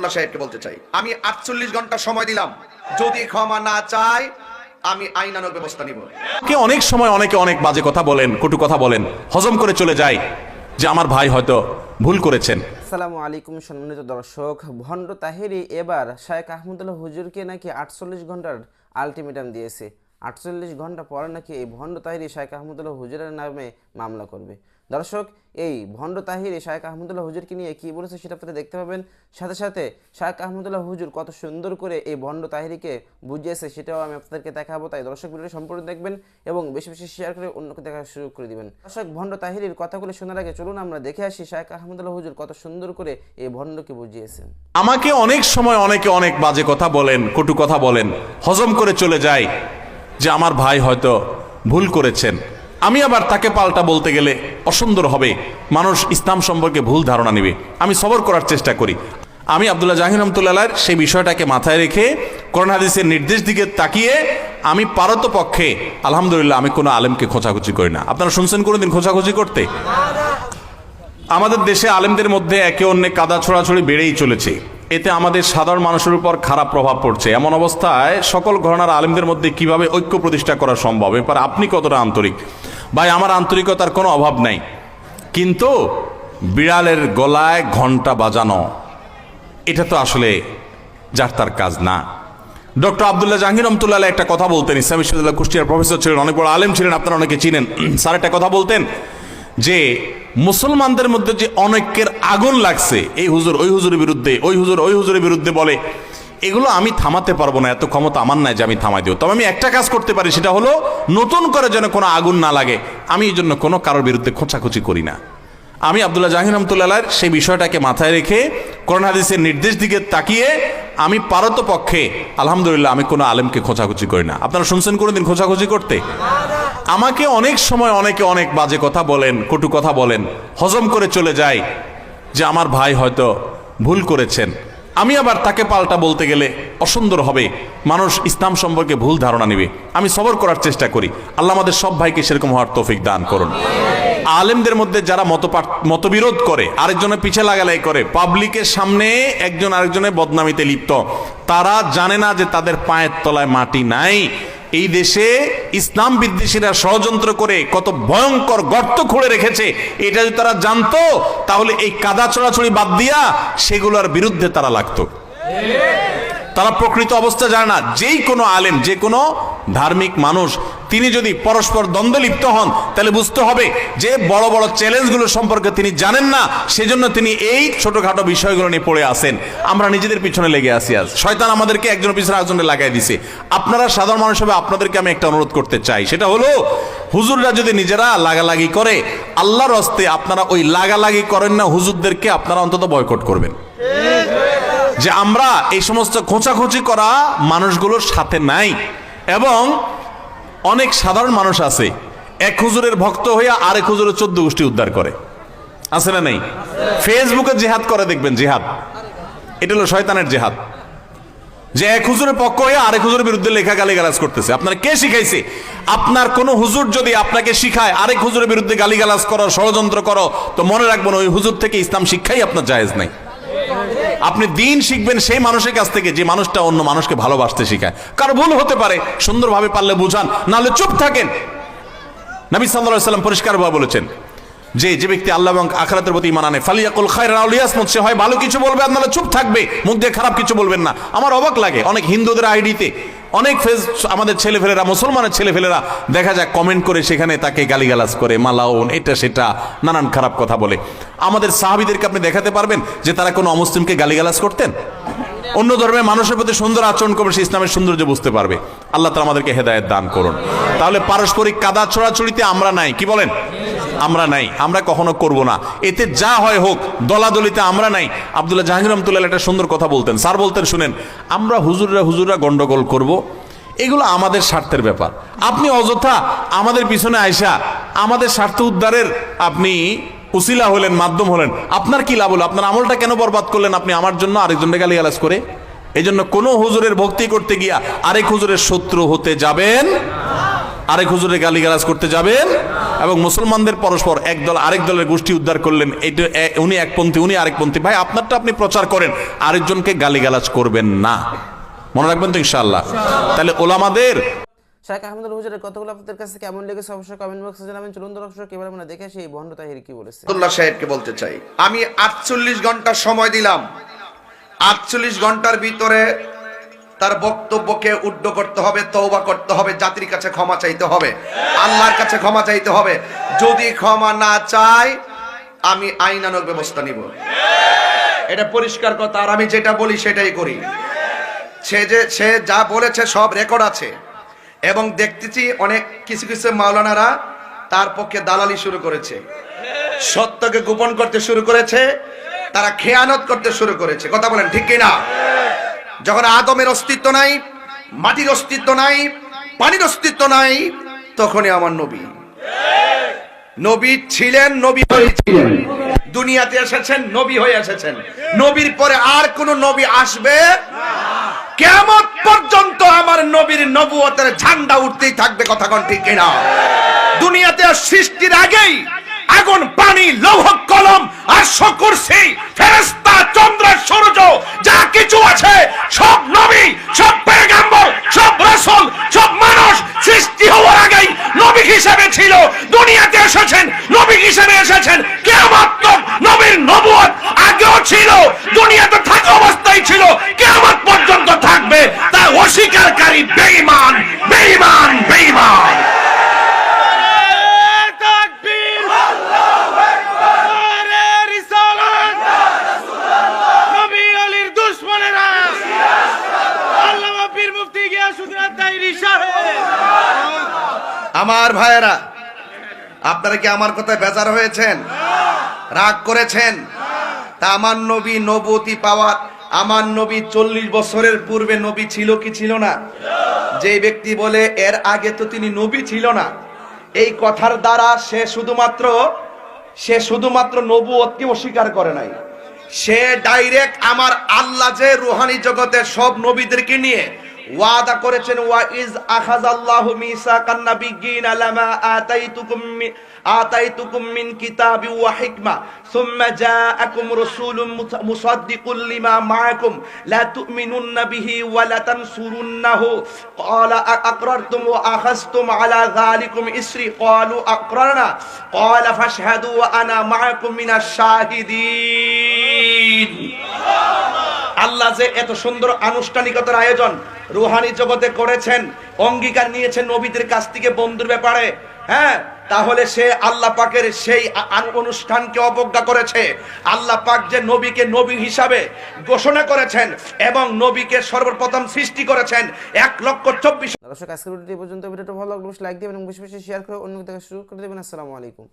আল্লাহ সাহেবকে বলতে চাই। আমি আটচল্লিশ ঘণ্টা সময় দিলাম। যদি ক্ষমা না চাই আমি আইনানুক ব্যবস্থা নিব। কে অনেক সময় অনেকে অনেক বাজে কথা বলেন কটু কথা বলেন হজম করে চলে যায়। যে আমার ভাই হয়তো ভুল করেছেন। আসসালামু আলাইকুম সম্মানিত দর্শক ভণ্ড তাহিরি এবার শায়েখ আহমদুল্লাহ হুজুরকে নাকি আটচল্লিশ ঘণ্টার আলটিমেটাম দিয়েছে। আটচল্লিশ ঘণ্টা পরে নাকি এই ভণ্ড তাহেরি শায়েখ আহমদুল্লাহ হুজুরের নামে মামলা করবে। দর্শক, এই ভণ্ড তাহিরি শায়েখ আহমদুল্লাহ হুজুরকে নিয়ে কী বলেছে সেটা আপনারা দেখতে পাবেন। সাথে সাথে শায়েখ আহমদুল্লাহ হুজুর কত সুন্দর করে এই ভণ্ড তাহিরিকে বুঝিয়েছে, সেটাও আমি আপনাদেরকে দেখাবো। তাই দর্শক ভিডিওটি সম্পূর্ণ দেখবেন এবং বেশি বেশি শেয়ার করে অন্যকে দেখা শুরু করে দিবেন। দর্শক, ভণ্ড তাহিরির কথাগুলো শোনার আগে চলুন আমরা দেখে আসি শায়েখ আহমদুল্লাহ হুজুর কত সুন্দর করে এই ভণ্ডকে বুঝিয়েছেন। আমাকে অনেক সময় অনেকে অনেক বাজে কথা বলেন, কটু কথা বলেন, হজম করে চলে যায় যে আমার ভাই হয়তো ভুল করেছেন। আমি আবার তাকে পাল্টা বলতে গেলে অসুন্দর হবে। মানুষ ইসলাম সম্পর্কে ভুল ধারণা নেবে। আমি সবর করার চেষ্টা করি। আমি আবদুল্লাহ জাহির রহমতুল্লাহ সেই বিষয়টাকে মাথায় রেখে করোনা হাদিসের নির্দেশ দিকে তাকিয়ে আমি পারত পক্ষে, আলহামদুলিল্লাহ আমি কোনো আলেমকে খোঁচাখুচি করি না। আপনারা শুনছেন কোনোদিন খোঁচাখুচি করতে? আমাদের দেশে আলেমদের মধ্যে একে অন্যে কাদা ছোড়াছড়ি বেড়েই চলেছে। এতে আমাদের সাধারণ মানুষের উপর খারাপ প্রভাব পড়ছে। এমন অবস্থায় সকল ঘটনার আলেমদের মধ্যে কীভাবে ঐক্য প্রতিষ্ঠা করা সম্ভব? এবার আপনি কতটা আন্তরিক? ভাই, আমার আন্তরিকতার কোনো অভাব নাই। কিন্তু বিড়ালের গলায় ঘণ্টা বাজানো, এটা তো আসলে যার তার কাজ না। ডক্টর আবদুল্লাহ জাহাঙ্গীর রহমতুল্লাহ একটা কথা বলতেন, ইসলাম বিশ্ববিদ্যালয় কুষ্টিয়ার প্রফেসর ছিলেন, অনেক বড় আলেম ছিলেন, আপনারা অনেকে চিনেন। স্যার একটা কথা বলতেন যে, মুসলমানদের মধ্যে যে অনেকের আগুন লাগছে, এই হুজুর ওই হুজুরের বিরুদ্ধে, ওই হুজুর ওই হুজুরের বিরুদ্ধে বলে এগুলো আমি থামাতে পারব না, এত ক্ষমতা আমার নাই যে আমি থামাই দেবো। তবে আমি একটা কাজ করতে পারি, সেটা হলো নতুন করে যেন কোনো আগুন না লাগে। আমি এই জন্য কোনো কারোর বিরুদ্ধে খোঁচাখুচি করি না। আমি আবদুল্লাহ জাহির রহমতুল্লাহ সেই বিষয়টাকে মাথায় রেখে করোনা হাদিসের নির্দেশ দিকে তাকিয়ে আমি পারত পক্ষে, আলহামদুলিল্লাহ আমি কোনো আলেমকে খোঁচাখুচি করি না। আপনারা শুনছেন কোনোদিন খোঁচাখুচি করতে? আমাকে অনেক সময় অনেকে অনেক বাজে কথা বলেন, কটু কথা বলেন, হজম করে চলে যায় যে আমার ভাই হয়তো ভুল করেছেন। আমি আবার তাকে পাল্টা বলতে গেলে অসুন্দর হবে। মানুষ ইসলাম সম্পর্কে ভুল ধারণা নেবে। আমি সবর করার চেষ্টা করি। আল্লাহ আমাদের সব ভাইকে সেরকম হওয়ার তৌফিক দান করুন। আলেমদের মধ্যে যারা মত মতবিরোধ করে আরেকজনের পিছে লাগালাই করে, পাবলিকের সামনে একজন আরেকজনের বদনামিতে লিপ্ত, তারা জানে না যে তাদের পায়ের তলায় মাটি নাই। এই দেশে ইসলাম বিদ্বেষীরা ষড়যন্ত্র করে কত ভয়ঙ্কর গর্ত খুঁড়ে রেখেছে, এটা যদি তারা জানতো, তাহলে এই কাদা ছড়াছড়ি বাদ দিয়া সেগুলোর বিরুদ্ধে তারা লাগতো। তারা প্রকৃত অবস্থা জানে না, যেই কোনো আলেম, যে কোনো ধার্মিক মানুষ তিনি যদি পরস্পর দ্বন্দ্ব লিপ্ত হন, তাহলে বুঝতে হবে যে বড় বড় চ্যালেঞ্জগুলো সম্পর্কে তিনি জানেন না, সেজন্য তিনি এই ছোটখাটো বিষয়গুলো নিয়ে পড়ে আসেন আমরা নিজেদের পিছনে লেগে আসি আজ। শয়তান আমাদেরকে একজনের পিছনে একজনে লাগাই দিছে। আপনারা সাধারণ মানুষ হবে আপনাদেরকে আমি একটা অনুরোধ করতে চাই। সেটা হলো, হুজুররা যদি নিজেরা লাগালাগি করে, আল্লাহর হস্তে আপনারা ওই লাগালাগি করেন না, হুজুরদেরকে আপনারা অন্তত বয়কট করবেন। যে আমরা এই সমস্ত খোঁচাখুচি করা মানুষগুলোর সাথে নাই। এবং অনেক সাধারণ মানুষ আছে। এক হুজুরের ভক্ত হইয়া আরেক হুজুরের চোদ্দ গোষ্ঠী উদ্ধার করে। আছে না নেই? ফেসবুকে জেহাদ করে দেখবেন, জেহাদ। এটা হলো শয়তানের জেহাদ। যে এক হুজুরের পক্ষ হয়ে আরেক হুজুরের বিরুদ্ধে লেখা গালিগালাজ করতেছে। আপনার কে শিখাইছে? আপনার কোন হুজুর যদি আপনাকে শিখায়, আরেক হুজুরের বিরুদ্ধে গালিগালাজ করো, ষড়যন্ত্র করো, তো মনে রাখবেন ওই হুজুর থেকে ইসলাম শিক্ষাই আপনার জায়েজ নাই। আপনি দিন শিখবেন সেই মানুষের কাছ থেকে যে মানুষটা অন্য মানুষকে ভালোবাসতে শিখায়। কারও ভুল হতে পারে, সুন্দরভাবে পারলে বুঝান, নাহলে চুপ থাকেন। নবী আলাইহি সাল্লাম পরিষ্কারভাবে বলেছেন, যে যে ব্যক্তি আল্লাহ এবং আখরাতের প্রতি ইমান আনে, ফালিয়াকুল খায়রা আউলিয়াসমত সে হয় ভালো কিছু বলবে নাহলে চুপ থাকবে, মুখ দিয়ে খারাপ কিছু বলবেন না। আমার অবাক লাগে, অনেক হিন্দুদের আইডিতে অনেক ফেস আমাদের ছেলেফেলেরা, মুসলমানের ছেলেফেলেরা দেখা যায় কমেন্ট করে সেখানে তাকে গালিগালাজ করে, মালাউন, এটা সেটা, নানান খারাপ কথা বলে। আমাদের সাহাবিদেরকে আপনি দেখাতে পারবেন যে তারা কোনো অমুসলিমকে গালিগালাজ করতেন? অন্য ধর্মের মানুষের প্রতি সুন্দর আচরণ করবে, সে ইসলামের সৌন্দর্য বুঝতে পারবে। আল্লাহ তালা আমাদেরকে হেদায়ত দান করুন। তাহলে পারস্পরিক কাদা ছড়াছড়িতে আমরা নাই, কি বলেন? আমরা নাই, আমরা কখনো করব না। এতে যা হয় হোক, দলাদলিতে আমরা নাই। আবদুল্লাহ জাহাঙ্গীর রহমতুল্লাহ একটা সুন্দর কথা বলতেন। স্যার বলতেন, শুনেন, আমরা হুজুররা হুজুররা গন্ডগোল করব। এগুলো আমাদের স্বার্থের ব্যাপার। আপনি অযথা আমাদের পিছনে আইসা আমাদের স্বার্থ উদ্ধারের আপনি উসিলা হলেন, মাধ্যম হলেন। আপনার কি লাভ হলো? আপনার আমলটা কেন বরবাদ করলেন আপনি আমার জন্য আরেকজনকে গালিগালাজ করে? এই জন্য কোনো হুজুরের ভক্তি করতে গিয়া আরেক হুজুরের শত্রু হতে যাবেন? আরেক হুজুরে গালিগালাজ করতে যাবেন? এবং মুসলমানদের পরস্পর এক দল আরেক দলের গোষ্ঠী উদ্ধার করলেন। এটা উনি একপন্থী উনি আরেকপন্থী ভাই আপনারটা আপনি প্রচার করেন আরেকজনকে গালিগালাজ করবেন না। মনে রাখবেন তো ইনশাআল্লাহ। তাহলে ওলামাদের শাহেখ আহমদুল হুজুরের কতগুলো আপনাদের কাছে কেমন লেগেছে অবশ্যই কমেন্ট বক্সে জানাবেন। চলুন দর্শক এবার আমরা দেখে সেই ভণ্ড তাহির কি বলেছে। আব্দুল্লাহ সাহেবকে বলতে চাই। আমি আটচল্লিশ ঘণ্টা সময় দিলাম। আটচল্লিশ ঘণ্টার ভিতরে তার বক্তব্যকে উড্ড করতে হবে তৌবা করতে হবে, জাতির কাছে ক্ষমা চাইতে হবে, আল্লাহর কাছে ক্ষমা চাইতে হবে। যদি ক্ষমা না চায় আমি আইনানক ব্যবস্থা নিব। এটা পরিষ্কার কথা, আর আমি যেটা বলি সেটাই করি। সে যে, সে যা বলেছে সব রেকর্ড আছে। এবং দেখতেছি অনেক কিছু কিছু মাওলানারা তার পক্ষে দালালি শুরু করেছে। সত্যকে গোপন করতে শুরু করেছে, তারা খেয়ানত করতে শুরু করেছে। কথা বলেন, ঠিক কিনা? যখন আদমের অস্তিত্ব নাই, মাটির অস্তিত্ব নাই, পানির অস্তিত্ব নাই, তখনই আমার নবী। নবী ছিলেন, নবী হয়েছিলেন দুনিয়াতে এসেছেন, নবী হয়ে এসেছেন। নবীর পরে আর কোন নবী আসবে? কেমন পর্যন্ত আমার নবীর নবুয়তের ঝান্ডা উঠতেই থাকবে কথা কোন ঠিক কিনা? দুনিয়াতে সৃষ্টির আগেই আগুন, পানি, লৌহ, কলম আর শকুরসি ফেরেশতা চন্দ্র সূর্য, যা কিছু আছে, সব নবী, সব পেগাম্বর সব রাসূল, সব মানুষ সৃষ্টি হওয়ার আগেই নবী হিসেবে ছিল। দুনিয়াতে এসেছেন, নবী হিসেবে এসেছেন। কিয়ামত নবীর নবুয়ত আগেও ছিল, দুনিয়াতে থাকা অবস্থায় ছিল, কিয়ামত পর্যন্ত থাকবে। তা অস্বীকারী, বেঈমান বেঈমান বেঈমান। আমার ভাইয়েরা, আপনারা কি আমার কথায় বেজার হয়েছেন? রাগ করেছেন? তা আমার নবী নবতী পাওয়ার, আমার নবী চল্লিশ বছরের পূর্বে নবী ছিল কি ছিল না? যে ব্যক্তি বলে, এর আগে তো তিনি নবী ছিল না। এই কথার দ্বারা সে শুধুমাত্র সে শুধুমাত্র নবুয়তকে অস্বীকার করে নাই। সে ডাইরেক্ট আমার আল্লাহ যে রুহানি জগতের সব নবীদেরকে নিয়ে ওয়াদা করেছেন, ওয়া ইজ আখাযাল্লাহু মিসাকান নাবিয়্যিন লামা আতাইতুকুম আতাইতুকুম মিন কিতাবি ওয়া হিকমা, সুম্মা জাআকুম রাসূলুম মুস- মুসাদ্দিকুল লিমা মাআকুম, লা তু'মিনুন্না বিহি ওয়া লা তানসুরুন্নাহু। ক্বালা আকরারতুম ওয়া আখাযতুম আলা যালিকুম ইসরি। ক্বালু, আকরারনা। ক্বালা, ফাশহাদু ওয়া আনা মাআকুম মিনাশ শাহিদিন। আল্লাহ যে এত সুন্দর আনুষ্ঠানিকতার আয়োজন রুহানি জগতে করেছেন, অঙ্গীকার নিয়েছেন নবীদের কাছ থেকে বন্ধুর ব্যাপারে হ্যাঁ? তাহলে সে আল্লাহ পাকের সেই অনুষ্ঠানকে অবজ্ঞা করেছে। আল্লাহ পাক যে নবীকে নবী হিসাবে ঘোষণা করেছেন এবং নবীকে সর্বপ্রথম সৃষ্টি করেছেন এক লক্ষ চব্বিশ দর্শক, আজকের পর্যন্ত। ভিডিওটা ভালো লাগলে লাইক দিবেন এবং বেশি বেশি শেয়ার করে অন্য দেখা শুরু করে দেবেন। আসসালামু আলাইকুম।